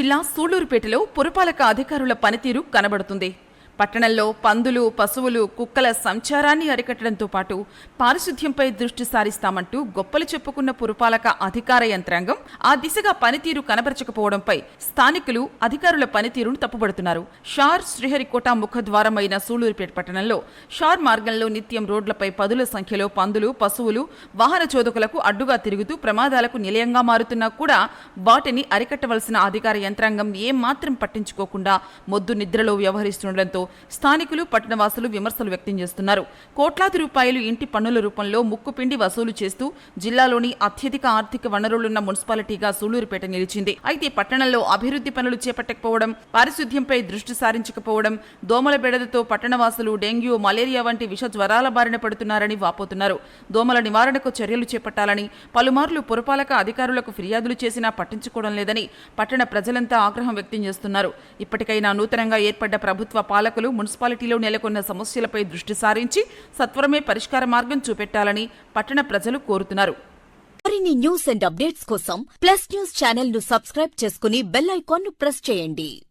జిల్లా సూళ్ళూరుపేటలో పురపాలక అధికారుల పనితీరు కనబడుతుంది. పట్టణంలో పందులు పశువులు కుక్కల సంచారాన్ని అరికట్టడంతో పాటు పారిశుధ్యంపై దృష్టి సారిస్తామంటూ గొప్పలు చెప్పుకున్న పురపాలక అధికార యంత్రాంగం ఆ దిశగా పనితీరు కనబరచకపోవడంపై స్థానికులు అధికారుల పనితీరును తప్పుపడుతున్నారు షార్ శ్రీహరికోట ముఖద్వారమైన సూళూరుపేట పట్టణంలో షార్ మార్గంలో నిత్యం రోడ్లపై పదుల సంఖ్యలో పందులు పశువులు వాహన చోదకులకు అడ్డుగా తిరుగుతూ ప్రమాదాలకు నిలయంగా మారుతున్నా కూడా వాటిని అరికట్టవలసిన అధికార యంత్రాంగం ఏమాత్రం పట్టించుకోకుండా మొద్దు నిద్రలో వ్యవహరిస్తుండటంతో స్థానికులు పట్టణవాసులు విమర్శలు వ్యక్తం చేస్తున్నారు. కోట్లాది రూపాయలు ఇంటి పన్నుల రూపంలో ముక్కుపిండి వసూలు చేస్తూ జిల్లాలోని అత్యధిక ఆర్థిక వనరులున్న మున్సిపాలిటీగా సూళూరుపేట నిలిచింది. అయితే పట్టణంలో అభివృద్ధి పనులు చేపట్టకపోవడం పారిశుద్ధ్యంపై దృష్టి సారించకపోవడం దోమల బెడదతో పట్టణవాసులు డెంగ్యూ మలేరియా వంటి విష జ్వరాల బారిన పడుతున్నారని వాపోతున్నారు. దోమల నివారణకు చర్యలు చేపట్టాలని పలుమార్లు పురపాలక అధికారులకు ఫిర్యాదులు చేసినా పట్టించుకోవడం లేదని పట్టణ ప్రజలంతా ఆగ్రహం వ్యక్తం చేస్తున్నారు. ఇప్పటికైనా నూతనంగా ఏర్పడ్డ ప్రభుత్వ పాలకులు మున్సిపాలిటీలో నెలకొన్న సమస్యలపై దృష్టి సారించి సత్వరమే పరిష్కార మార్గం చూపెట్టాలని పట్టణ ప్రజలు కోరుతున్నారు. మరిన్ని న్యూస్ అండ్ అప్డేట్స్ కోసం ప్లస్ న్యూస్ ఛానల్ను సబ్స్క్రైబ్ చేసుకుని బెల్ ఐకాన్ను ప్రెస్ చేయండి.